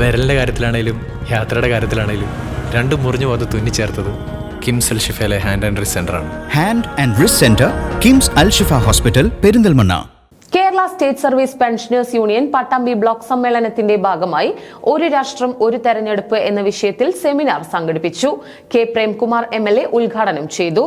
വിരലിന്റെ കാര്യത്തിലാണേലും യാത്രയുടെ കാര്യത്തിലാണേലും രണ്ടും മുറിഞ്ഞു പോകാതെ തുന്നിച്ചേർത്തത് കിംസ് അൽ ഷിഫയിലെ ഹാൻഡ് ആൻഡ് റിസ് ആണ്. Hand and wrist centre KIMS Al Shifa hospital Perinthalmanna. Kerala state service pensioners union Pattambi block സമ്മേളനത്തിന്റെ ഭാഗമായി ഒരു രാഷ്ട്രം ഒരു തെരഞ്ഞെടുപ്പ് എന്ന വിഷയത്തിൽ സെമിനാർ സംഘടിപ്പിച്ചു. K Premkumar M L A ഉദ്ഘാടനം ചെയ്തു.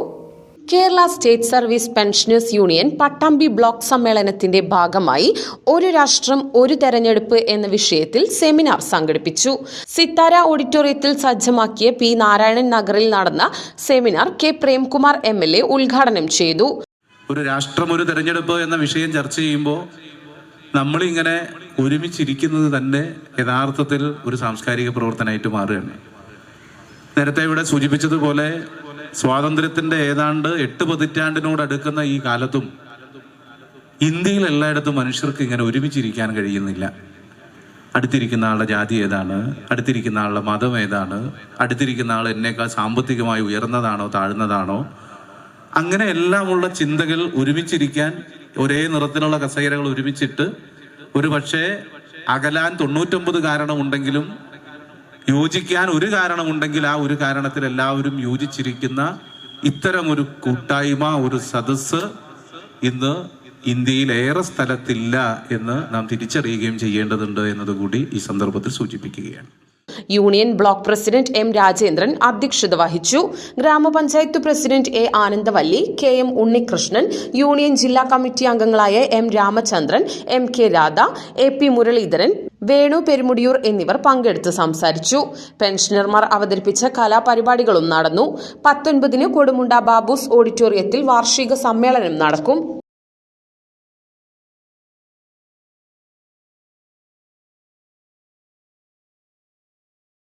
Kerala state service pensioners union Pattambi block സമ്മേളനത്തിന്റെ ഭാഗമായി ഒരു രാഷ്ട്രം ഒരു തെരഞ്ഞെടുപ്പ് എന്ന വിഷയത്തിൽ സെമിനാർ സംഘടിപ്പിച്ചു. സിത്താര ഓഡിറ്റോറിയത്തിൽ സജ്ജമാക്കിയ പി നാരായണൻ നഗറിൽ നടന്ന seminar K Premkumar M L A ഉദ്ഘാടനം ചെയ്തു. ഒരു രാഷ്ട്രം ഒരു തെരഞ്ഞെടുപ്പ് എന്ന വിഷയം ചർച്ച ചെയ്യുമ്പോൾ നമ്മളിങ്ങനെ ഒരുമിച്ചിരിക്കുന്നത് തന്നെ യഥാർത്ഥത്തിൽ ഒരു സാംസ്കാരിക പ്രവർത്തനമായിട്ട് മാറുകയാണ്. നേരത്തെ ഇവിടെ സൂചിപ്പിച്ചതുപോലെ സ്വാതന്ത്ര്യത്തിന്റെ ഏതാണ്ട് എട്ട് പതിറ്റാണ്ടിനോട് അടുക്കുന്ന ഈ കാലത്തും ഇന്ത്യയിൽ എല്ലായിടത്തും മനുഷ്യർക്ക് ഇങ്ങനെ ഒരുമിച്ചിരിക്കാൻ കഴിയുന്നില്ല. അടുത്തിരിക്കുന്ന ആളുടെ ജാതി ഏതാണ്? അടുത്തിരിക്കുന്ന ആളുടെ മതം ഏതാണ്? അടുത്തിരിക്കുന്ന ആൾ എന്നേക്കാൾ സാമ്പത്തികമായി ഉയർന്നതാണോ താഴ്ന്നതാണോ? അങ്ങനെ എല്ലാമുള്ള ചിന്തകൾ ഒരുമിച്ചിരിക്കാൻ ഒരേ നിറത്തിലുള്ള കസേരകൾ ഒരുമിച്ചിട്ട് ഒരു പക്ഷേ അകലാൻ തൊണ്ണൂറ്റൊമ്പത് കാരണമുണ്ടെങ്കിലും യോജിക്കാൻ ഒരു കാരണമുണ്ടെങ്കിൽ ആ ഒരു കാരണത്തിൽ എല്ലാവരും യോജിച്ചിരിക്കുന്ന ഇത്തരം ഒരു കൂട്ടായ്മ ഒരു സദസ്സ് ഇന്ന് ഇന്ത്യയിൽ ഏറെ സ്ഥലത്തില്ല എന്ന് നാം തിരിച്ചറിയുകയും ചെയ്യേണ്ടതുണ്ട് എന്നതുകൂടി ഈ സന്ദർഭത്തിൽ സൂചിപ്പിക്കുകയാണ്. Union block president M Rajendran അധ്യക്ഷത വഹിച്ചു. ഗ്രാമപഞ്ചായത്ത് president A Anandavalli K M Unnikrishnan union ജില്ലാ കമ്മിറ്റി അംഗങ്ങളായ M Ramachandran M K Radha A P Muraleedharan Venu Perumudiyoor എന്നിവർ പങ്കെടുത്ത് സംസാരിച്ചു. പെൻഷനർമാർ അവതരിപ്പിച്ച കലാപരിപാടികളും നടന്നു. പത്തൊൻപതിന് കൊടുമുണ്ട ബാബൂസ് ഓഡിറ്റോറിയത്തിൽ വാർഷിക സമ്മേളനം നടക്കും.